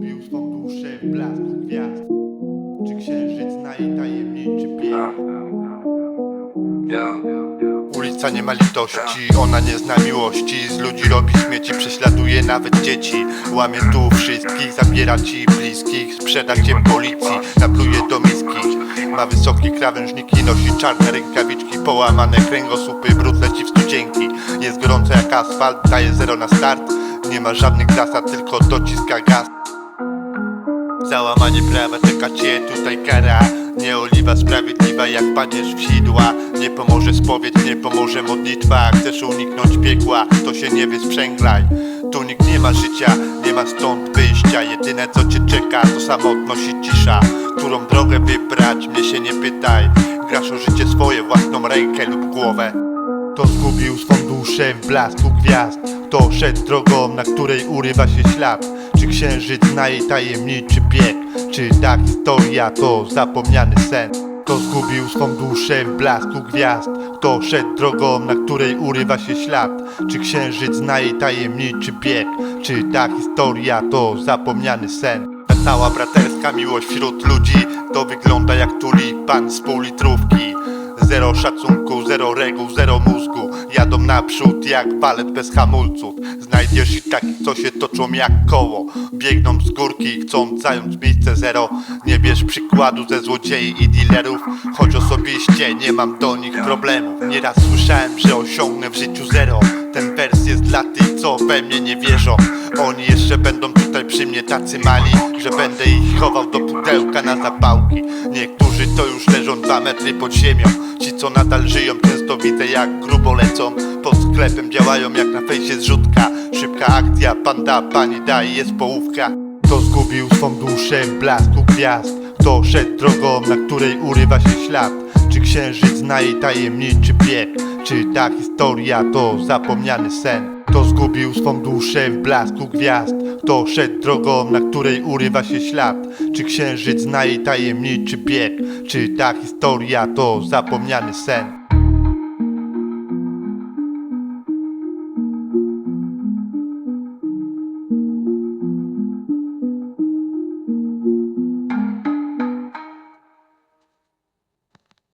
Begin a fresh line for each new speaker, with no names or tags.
zgubił swą duszę w blasku gwiazd? Czy księżyc zna jej tajemniczy? Ulica nie ma litości, ona nie zna miłości. Z ludzi robi śmieci, prześladuje nawet dzieci. Łamie tu wszystkich, zabiera ci bliskich Sprzeda cię policji, napluje do miski. Ma wysokie krawężniki, nosi czarne rękawiczki Połamane kręgosłupy, brud leci w studzienki Jest gorąco jak asfalt, daje zero na start. Nie ma żadnych zasad, tylko dociska gaz Załamanie prawa czeka cię tutaj kara. Nie oliwa sprawiedliwa jak padniesz w sidła. Nie pomoże spowiedź, nie pomoże modlitwa. Chcesz uniknąć piekła, to się nie wysprzęglaj. Tu nikt nie ma życia, nie ma stąd wyjścia. Jedyne co cię czeka to samotność i cisza. Którą drogę wybrać, mnie się nie pytaj. Grasz o życie swoje, własną rękę lub głowę. To zgubił swą duszę w blasku gwiazd. To szedł drogą, na której urywa się ślad Czy księżyc zna jej tajemniczy bieg? Czy ta historia to zapomniany sen? To zgubił swą duszę w blasku gwiazd? To szedł drogą, na której urywa się ślad? Czy księżyc zna jej tajemniczy bieg Czy ta historia to zapomniany sen? Ta cała braterska miłość wśród ludzi To wygląda jak tulipan z pół litrówki Zero szacunku, zero reguł, zero mózgu. Jadą naprzód jak balet bez hamulców. Znajdziesz ich takich, co się toczą jak koło. Biegną z górki, chcą zająć miejsce zero. Nie bierz przykładu ze złodziei i dealerów. Choć osobiście nie mam do nich problemów. Nieraz słyszałem, że osiągnę w życiu zero. Ten wers jest dla tych, co we mnie nie wierzą. Oni jeszcze będą tutaj przy mnie tacy mali Że będę ich chował do pudełka na zapałki. Niektórzy to już leżą dwa metry pod ziemią. Ci co nadal żyją często widzę jak grubo lecą. Pod sklepem działają jak na fejsie zrzutka Szybka akcja, panda, pani daj, jest połówka. To zgubił swą duszę blasku gwiazd? To szedł drogą, na której urywa się ślad? Czy księżyc zna jej tajemniczy bieg Czy ta historia to zapomniany sen? To zgubił swą duszę w blasku gwiazd. To szedł drogą, na której urywa się ślad. Czy księżyc zna jej tajemniczy bieg? Czy ta historia to zapomniany sen